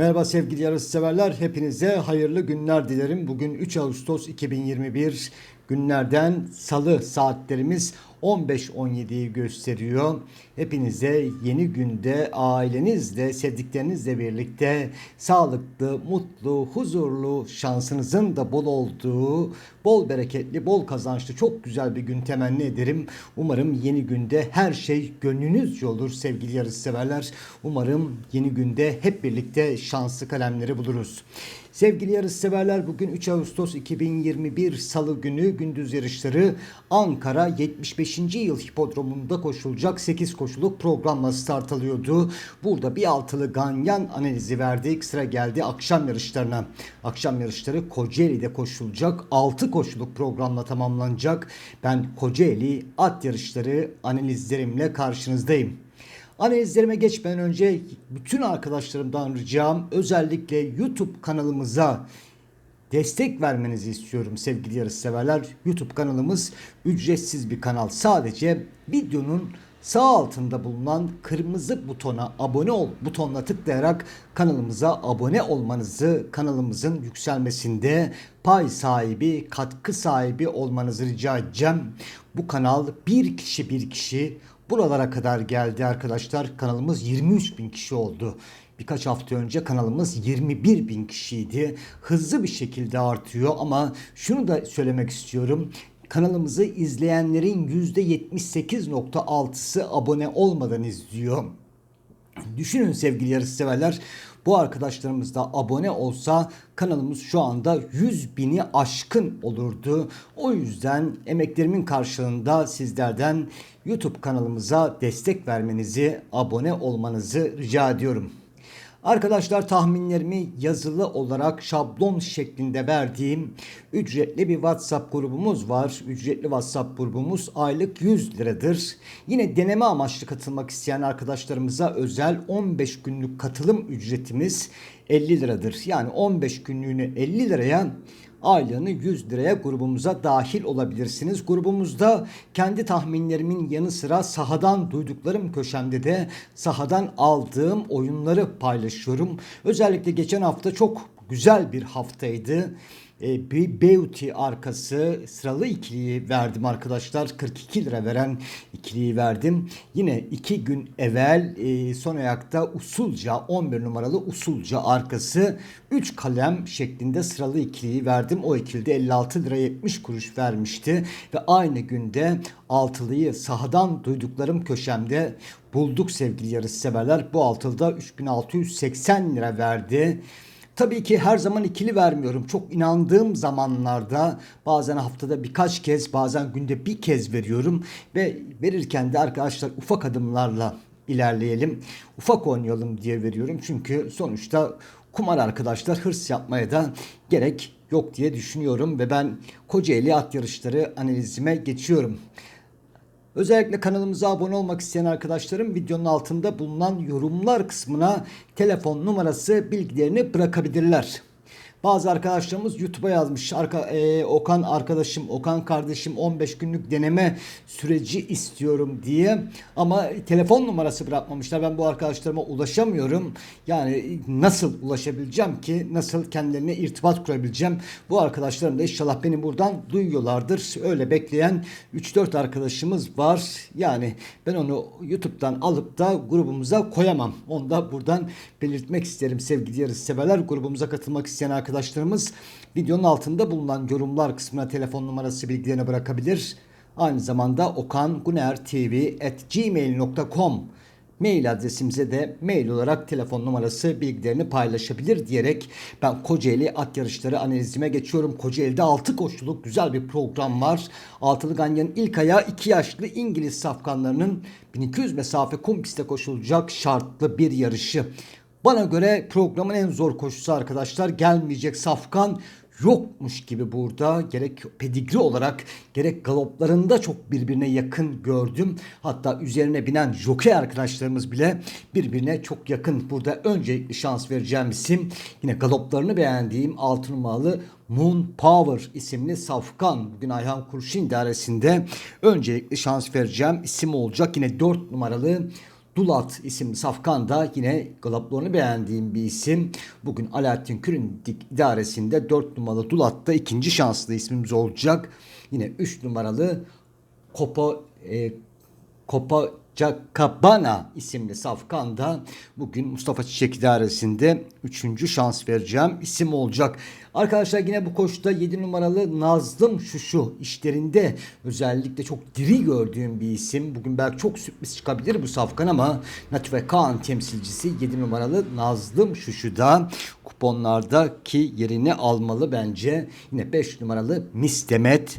Merhaba sevgili yarış severler. Hepinize hayırlı günler dilerim. Bugün 3 Ağustos 2021 günlerden salı saatlerimiz 15.17'yi gösteriyor. Hepinize yeni günde ailenizle, sevdiklerinizle birlikte sağlıklı, mutlu, huzurlu, şansınızın da bol olduğu, bol bereketli, bol kazançlı, çok güzel bir gün temenni ederim. Umarım yeni günde her şey gönlünüzce olur sevgili yarış severler. Umarım yeni günde hep birlikte şanslı kalemleri buluruz. Sevgili yarış severler bugün 3 Ağustos 2021 Salı günü gündüz yarışları Ankara 75. yıl hipodromunda koşulacak 8 koşuluk programla start alıyordu. Burada bir altılı ganyan analizi verdik. Sıra geldi akşam yarışlarına. Akşam yarışları Kocaeli'de koşulacak 6 koşuluk programla tamamlanacak. Ben Kocaeli at yarışları analizlerimle karşınızdayım. Analizlerime geçmeden önce bütün arkadaşlarımdan ricam özellikle YouTube kanalımıza destek vermenizi istiyorum sevgili yarışseverler. YouTube kanalımız ücretsiz bir kanal. Sadece videonun sağ altında bulunan kırmızı butona abone ol butonuna tıklayarak kanalımıza abone olmanızı, kanalımızın yükselmesinde pay sahibi, katkı sahibi olmanızı rica edeceğim. Bu kanal bir kişi bir kişi buralara kadar geldi arkadaşlar. Kanalımız 23 bin kişi oldu. Birkaç hafta önce kanalımız 21 bin kişiydi. Hızlı bir şekilde artıyor ama şunu da söylemek istiyorum. Kanalımızı izleyenlerin %78.6'sı abone olmadan izliyor. Düşünün sevgili yarışseverler bu arkadaşlarımız da abone olsa kanalımız şu anda 100 bini aşkın olurdu. O yüzden emeklerimin karşılığında sizlerden YouTube kanalımıza destek vermenizi, abone olmanızı rica ediyorum. Arkadaşlar tahminlerimi yazılı olarak şablon şeklinde verdiğim ücretli bir WhatsApp grubumuz var. Ücretli WhatsApp grubumuz aylık 100 liradır. Yine deneme amaçlı katılmak isteyen arkadaşlarımıza özel 15 günlük katılım ücretimiz 50 liradır. Yani 15 günlüğünü 50 liraya aylığını 100 liraya grubumuza dahil olabilirsiniz. Grubumuzda kendi tahminlerimin yanı sıra sahadan duyduklarım köşemde de sahadan aldığım oyunları paylaşıyorum. Özellikle geçen hafta çok güzel bir haftaydı e, Beauty arkası sıralı ikiliyi verdim arkadaşlar. 42 lira veren ikiliyi verdim. Yine iki gün evvel e, son ayakta usulca 11 numaralı usulca arkası 3 kalem şeklinde sıralı ikiliyi verdim. O ikilide 56 lira 70 kuruş vermişti. Ve aynı günde altılıyı sahadan duyduklarım köşemde bulduk sevgili yarış severler. Bu altılda 3680 lira verdi. Tabii ki her zaman ikili vermiyorum. Çok inandığım zamanlarda bazen haftada birkaç kez bazen günde bir kez veriyorum. Ve verirken de arkadaşlar ufak adımlarla ilerleyelim. Ufak oynayalım diye veriyorum. Çünkü sonuçta kumar arkadaşlar hırs yapmaya da gerek yok diye düşünüyorum. Ve ben Kocaeli at yarışları analizime geçiyorum. Özellikle kanalımıza abone olmak isteyen arkadaşlarım videonun altında bulunan yorumlar kısmına telefon numarası bilgilerini bırakabilirler. Bazı arkadaşlarımız YouTube'a yazmış. Arka, e, Okan arkadaşım, Okan kardeşim 15 günlük deneme süreci istiyorum diye. Ama telefon numarası bırakmamışlar. Ben bu arkadaşlarıma ulaşamıyorum. Yani nasıl ulaşabileceğim ki? Nasıl kendilerine irtibat kurabileceğim? Bu arkadaşlarım da inşallah beni buradan duyuyorlardır. Öyle bekleyen 3-4 arkadaşımız var. Yani ben onu YouTube'dan alıp da grubumuza koyamam. Onu da buradan belirtmek isterim sevgili yarış severler. Grubumuza katılmak isteyen arkadaşlar arkadaşlarımız videonun altında bulunan yorumlar kısmına telefon numarası bilgilerini bırakabilir. Aynı zamanda okangunertv.gmail.com mail adresimize de mail olarak telefon numarası bilgilerini paylaşabilir diyerek ben Kocaeli at yarışları analizime geçiyorum. Kocaeli'de 6 koşuluk güzel bir program var. Altılı Ganyan'ın ilk ayağı 2 yaşlı İngiliz safkanlarının 1200 mesafe kum pistte koşulacak şartlı bir yarışı. Bana göre programın en zor koşusu arkadaşlar gelmeyecek Safkan yokmuş gibi burada gerek pedigri olarak gerek galoplarında çok birbirine yakın gördüm. Hatta üzerine binen jockey arkadaşlarımız bile birbirine çok yakın. Burada öncelikli şans vereceğim isim yine galoplarını beğendiğim 6 numaralı Moon Power isimli Safkan. Bugün Ayhan Kurşun idaresinde öncelikli şans vereceğim isim olacak. Yine 4 numaralı Dulat isimli safkan da yine galoplarını beğendiğim bir isim. Bugün Alaaddin Kürün idaresinde 4 numaralı Dulat'ta ikinci şanslı ismimiz olacak. Yine 3 numaralı Kopo e, Copacabana isimli safkanda bugün Mustafa Çiçek idaresinde 3. şans vereceğim isim olacak. Arkadaşlar yine bu koşuda 7 numaralı Nazlım Şuşu işlerinde özellikle çok diri gördüğüm bir isim. Bugün belki çok sürpriz çıkabilir bu safkan ama Natife Kaan temsilcisi 7 numaralı Nazlım Şuşu'da kuponlardaki yerini almalı bence. Yine 5 numaralı Miss Demet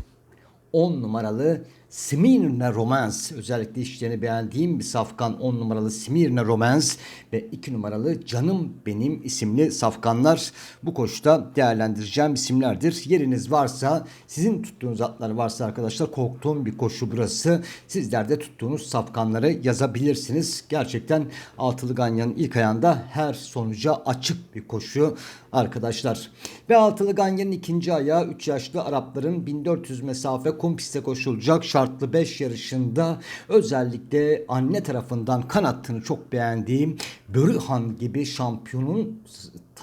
10 numaralı Smirna Romance özellikle işlerini beğendiğim bir safkan 10 numaralı Smirna Romance ve 2 numaralı Canım Benim isimli safkanlar bu koşuda değerlendireceğim isimlerdir. Yeriniz varsa sizin tuttuğunuz atlar varsa arkadaşlar korktuğum bir koşu burası. Sizler de tuttuğunuz safkanları yazabilirsiniz. Gerçekten Altılı Ganyan'ın ilk ayağında her sonuca açık bir koşu arkadaşlar. Ve Altılı Ganyan'ın ikinci ayağı 3 yaşlı Arapların 1400 mesafe kum piste koşulacak şartlı 5 yarışında özellikle anne tarafından kan attığını çok beğendiğim Börühan gibi şampiyonun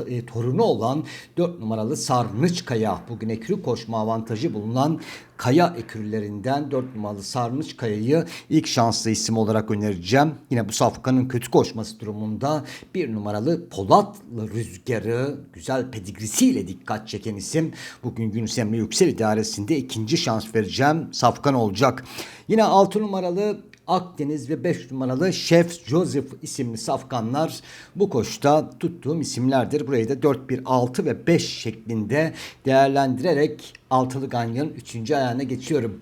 e, torunu olan 4 numaralı Sarnıç Kaya. Bugün ekürü koşma avantajı bulunan Kaya ekürlerinden 4 numaralı Sarnıç Kaya'yı ilk şanslı isim olarak önereceğim. Yine bu safkanın kötü koşması durumunda 1 numaralı Polatlı Rüzgarı güzel pedigrisiyle dikkat çeken isim. Bugün Yunus Emre Yüksel idaresinde ikinci şans vereceğim safkan olacak. Yine 6 numaralı Akdeniz ve 5 numaralı Chef Joseph isimli safkanlar bu koşta tuttuğum isimlerdir. Burayı da 4-1, 6 ve 5 şeklinde değerlendirerek Altılı Ganyan'ın 3. ayağına geçiyorum.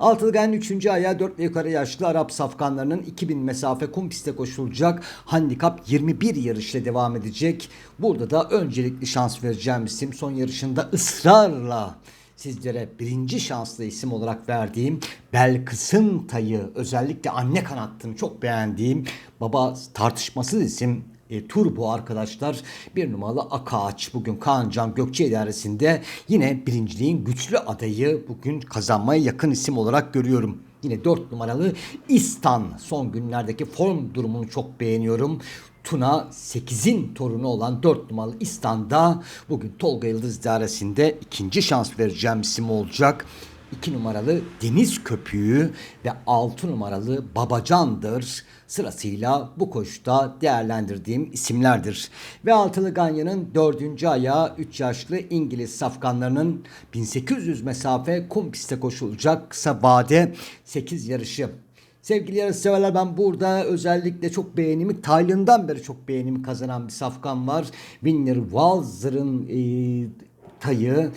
Altılı Ganyan 3. ayağı 4 ve yukarı yaşlı Arap safkanlarının 2000 mesafe kum piste koşulacak. Handikap 21 yarışla devam edecek. Burada da öncelikli şans vereceğim isim son yarışında ısrarla sizlere birinci şanslı isim olarak verdiğim Belkıs'ın tayı özellikle anne kanattını çok beğendiğim baba tartışmasız isim e, Turbo arkadaşlar bir numaralı Akaç bugün Kaan Can Gökçe idaresinde yine birinciliğin güçlü adayı bugün kazanmaya yakın isim olarak görüyorum. Yine 4 numaralı İstan son günlerdeki form durumunu çok beğeniyorum. Tuna 8'in torunu olan 4 numaralı İstan'da bugün Tolga Yıldız idaresinde ikinci şans vereceğim isim olacak. 2 numaralı Deniz Köpüğü ve 6 numaralı Babacan'dır. Sırasıyla bu koşuda değerlendirdiğim isimlerdir. Ve Altılı Ganyan'ın 4. ayağı 3 yaşlı İngiliz safkanlarının 1800 mesafe kum piste koşulacak kısa vade 8 yarışı. Sevgili yarışseverler ben burada özellikle çok beğenimi Tayland'dan beri çok beğenimi kazanan bir safkan var. Winner Walzer'ın e, tayı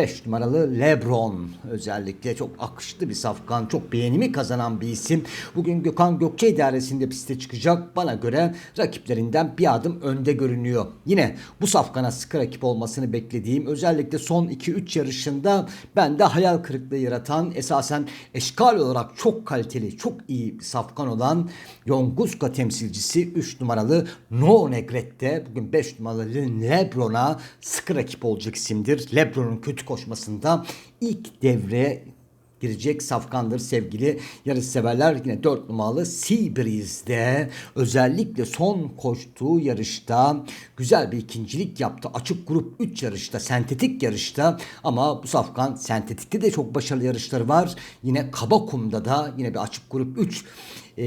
5 numaralı Lebron özellikle çok akışlı bir safkan, çok beğenimi kazanan bir isim. Bugün Gökhan Gökçe idaresinde piste çıkacak. Bana göre rakiplerinden bir adım önde görünüyor. Yine bu safkana sıkı rakip olmasını beklediğim özellikle son 2-3 yarışında bende hayal kırıklığı yaratan esasen eşkal olarak çok kaliteli, çok iyi bir safkan olan Yonguska temsilcisi 3 numaralı No Negret'te bugün 5 numaralı Lebron'a sıkı rakip olacak isimdir. Lebron'un kötü koşmasında ilk devre girecek safkandır sevgili yarışseverler. Yine 4 numaralı Seabreeze'de özellikle son koştuğu yarışta güzel bir ikincilik yaptı. Açık grup 3 yarışta, sentetik yarışta ama bu safkan sentetikte de çok başarılı yarışları var. Yine Kabakum'da da yine bir açık grup 3 e,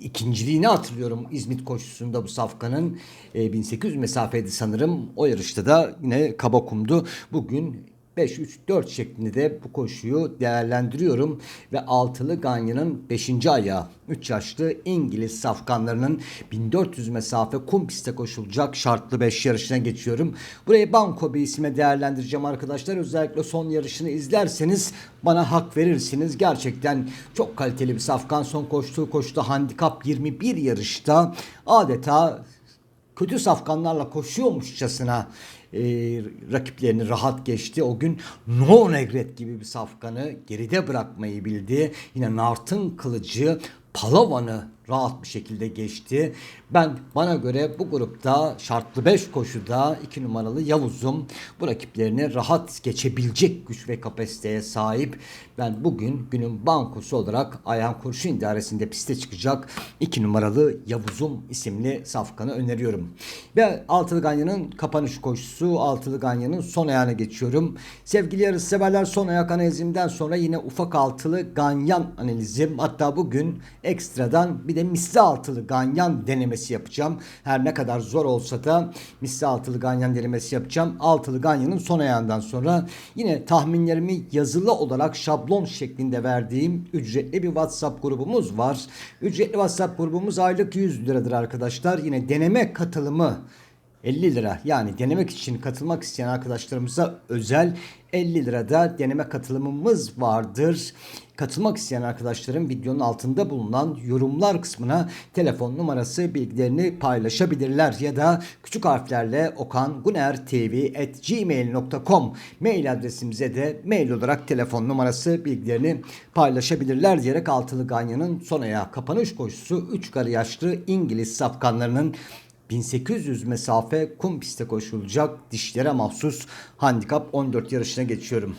ikinciliğini hatırlıyorum İzmit koşusunda bu safkanın e, 1800 mesafeydi sanırım. O yarışta da yine Kabakum'du. Bugün 5-3-4 şeklinde de bu koşuyu değerlendiriyorum. Ve altılı Ganya'nın 5. ayağı 3 yaşlı İngiliz safkanlarının 1400 mesafe kum piste koşulacak şartlı 5 yarışına geçiyorum. Burayı Banko bir isime değerlendireceğim arkadaşlar. Özellikle son yarışını izlerseniz bana hak verirsiniz. Gerçekten çok kaliteli bir safkan. Son koştuğu koşuda handikap 21 yarışta adeta kötü safkanlarla koşuyormuşçasına e, rakiplerini rahat geçti. O gün No Negret gibi bir safkanı geride bırakmayı bildi. Yine Nart'ın kılıcı Palavan'ı rahat bir şekilde geçti. Ben bana göre bu grupta şartlı 5 koşuda 2 numaralı Yavuz'um bu rakiplerini rahat geçebilecek güç ve kapasiteye sahip. Ben bugün günün bankosu olarak Ayhan Kurşun idaresinde piste çıkacak 2 numaralı Yavuz'um isimli safkanı öneriyorum. Ve Altılı Ganyan'ın kapanış koşusu Altılı Ganyan'ın son ayağına geçiyorum. Sevgili yarış severler son ayak analizimden sonra yine ufak altılı ganyan analizim. Hatta bugün ekstradan bir de misli altılı ganyan denemesi yapacağım. Her ne kadar zor olsa da misli altılı ganyan denemesi yapacağım. Altılı ganyanın son ayağından sonra yine tahminlerimi yazılı olarak şablon şeklinde verdiğim ücretli bir WhatsApp grubumuz var. Ücretli WhatsApp grubumuz aylık 100 liradır arkadaşlar. Yine deneme katılımı 50 lira yani denemek için katılmak isteyen arkadaşlarımıza özel 50 lirada deneme katılımımız vardır. Katılmak isteyen arkadaşlarım videonun altında bulunan yorumlar kısmına telefon numarası bilgilerini paylaşabilirler ya da küçük harflerle okangunertv@gmail.com mail adresimize de mail olarak telefon numarası bilgilerini paylaşabilirler diyerek Altılı Ganyan'ın son ayağı kapanış koşusu 3 karı yaşlı İngiliz safkanlarının 1800 mesafe kum piste koşulacak dişlere mahsus handikap 14 yarışına geçiyorum.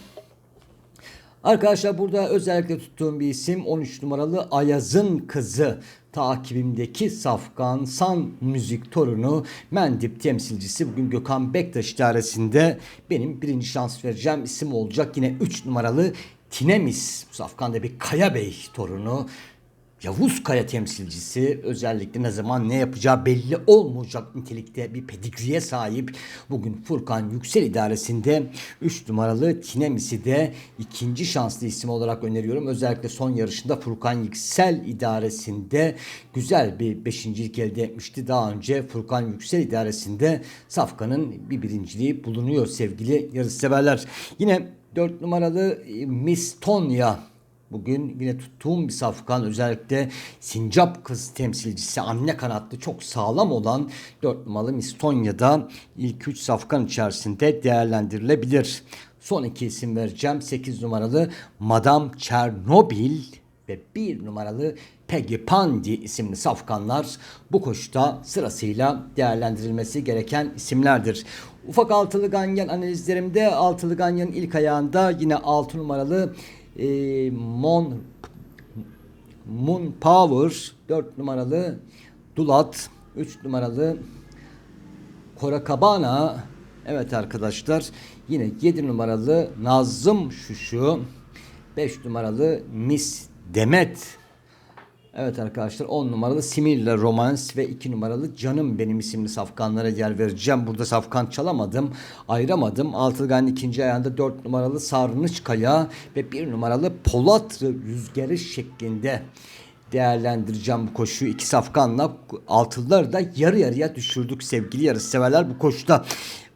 Arkadaşlar burada özellikle tuttuğum bir isim 13 numaralı Ayaz'ın kızı. Takibimdeki Safkan San müzik torunu Mendip temsilcisi bugün Gökhan Bektaş idaresinde benim birinci şans vereceğim isim olacak. Yine 3 numaralı Tinemis. Safkan da bir Kaya Bey torunu. Yavuz Kaya temsilcisi özellikle ne zaman ne yapacağı belli olmayacak nitelikte bir pedigriye sahip. Bugün Furkan Yüksel idaresinde 3 numaralı Tinemis'i de ikinci şanslı isim olarak öneriyorum. Özellikle son yarışında Furkan Yüksel idaresinde güzel bir beşincilik elde etmişti. Daha önce Furkan Yüksel idaresinde Safkan'ın bir birinciliği bulunuyor sevgili yarışseverler. Yine 4 numaralı Miss Tonya Bugün yine tuttuğum bir safkan özellikle Sincap kız temsilcisi anne kanatlı çok sağlam olan 4 numaralı Mistonya'da ilk 3 safkan içerisinde değerlendirilebilir. Son iki isim vereceğim. 8 numaralı Madame Chernobyl ve 1 numaralı Peggy Pandi isimli safkanlar bu koşuda sırasıyla değerlendirilmesi gereken isimlerdir. Ufak altılı ganyan analizlerimde altılı ganyanın ilk ayağında yine 6 numaralı e, Mon Moon Power 4 numaralı Dulat 3 numaralı Korakabana Evet arkadaşlar yine 7 numaralı Nazım Şuşu 5 numaralı Miss Demet Evet arkadaşlar 10 numaralı Simir'le Romans ve 2 numaralı Canım Benim isimli safkanlara yer vereceğim. Burada safkan çalamadım, ayıramadım. Altılgan ikinci ayağında 4 numaralı Sarnıçkaya ve 1 numaralı Polat Rüzgarı şeklinde değerlendireceğim bu koşuyu. iki safkanla altılıları da yarı yarıya düşürdük sevgili yarış severler bu koşuda.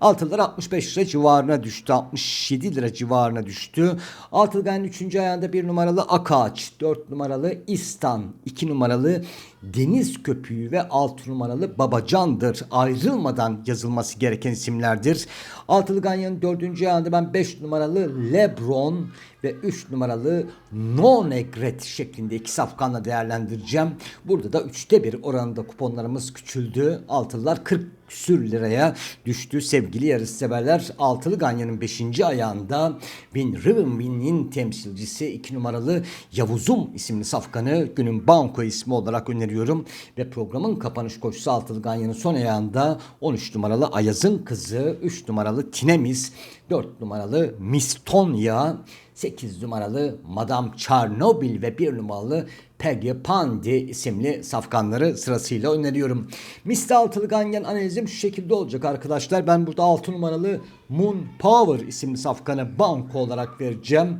Altılılar 65 lira civarına düştü. 67 lira civarına düştü. Altılgan'ın 3. ayağında 1 numaralı Akaç, 4 numaralı İstan, 2 numaralı Deniz Köpüğü ve 6 numaralı Babacan'dır. Ayrılmadan yazılması gereken isimlerdir. Altılı Ganyan'ın 4. ayağında ben 5 numaralı Lebron ve 3 numaralı No Negret şeklinde iki safkanla değerlendireceğim. Burada da 3'te 1 oranında kuponlarımız küçüldü. Altılılar 40 küsür liraya düştü sevgili yarışseverler. Altılı Ganyan'ın 5. ayağında Win Rivenwin'in temsilcisi 2 numaralı Yavuzum isimli safkanı günün banko ismi olarak öneriyorum. Ve programın kapanış koşusu Altılı Ganyan'ın son ayağında 13 numaralı Ayaz'ın kızı, 3 numaralı Tinemiz, 4 numaralı Mistonya, 8 numaralı Madame Chernobyl ve 1 numaralı Peggy Pandi isimli safkanları sırasıyla öneriyorum. Mr. Altılı Ganyan analizim şu şekilde olacak arkadaşlar. Ben burada 6 numaralı Moon Power isimli safkanı banko olarak vereceğim.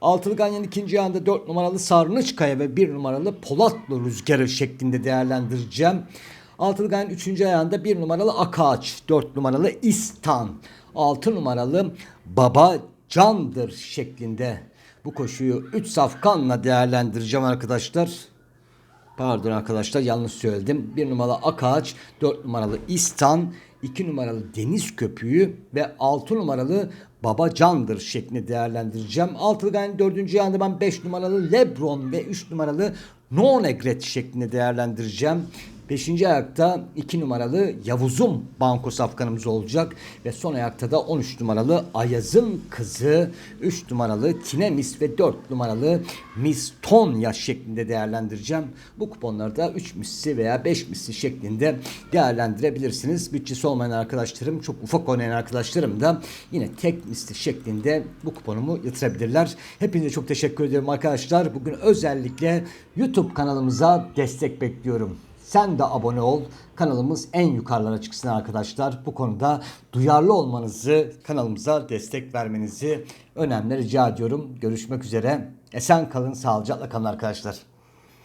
Altılı Ganyan ikinci anda 4 numaralı Sarnıçkaya ve 1 numaralı Polatlı Rüzgarı şeklinde değerlendireceğim. Altılı Ganyan 3. ayağında 1 numaralı Akaç, 4 numaralı İstan, 6 numaralı Baba Candır şeklinde bu koşuyu 3 safkanla değerlendireceğim arkadaşlar. Pardon arkadaşlar yanlış söyledim. 1 numaralı Akaç, 4 numaralı İstan, 2 numaralı Deniz Köpüğü ve 6 numaralı Baba Candır şeklinde değerlendireceğim. Altılı Gaye'nin 4. yanında ben 5 numaralı Lebron ve 3 numaralı no regret şeklinde değerlendireceğim. Beşinci ayakta 2 numaralı Yavuz'um banko safkanımız olacak. Ve son ayakta da 13 numaralı Ayaz'ın kızı, 3 numaralı Tinemis ve 4 numaralı Miss Tonya şeklinde değerlendireceğim. Bu kuponları da 3 misli veya 5 misli şeklinde değerlendirebilirsiniz. Bütçesi olmayan arkadaşlarım, çok ufak oynayan arkadaşlarım da yine tek misli şeklinde bu kuponumu yatırabilirler. Hepinize çok teşekkür ederim arkadaşlar. Bugün özellikle YouTube kanalımıza destek bekliyorum. Sen de abone ol. Kanalımız en yukarılara çıksın arkadaşlar. Bu konuda duyarlı olmanızı, kanalımıza destek vermenizi önemli rica ediyorum. Görüşmek üzere. Esen kalın, sağlıcakla kalın arkadaşlar.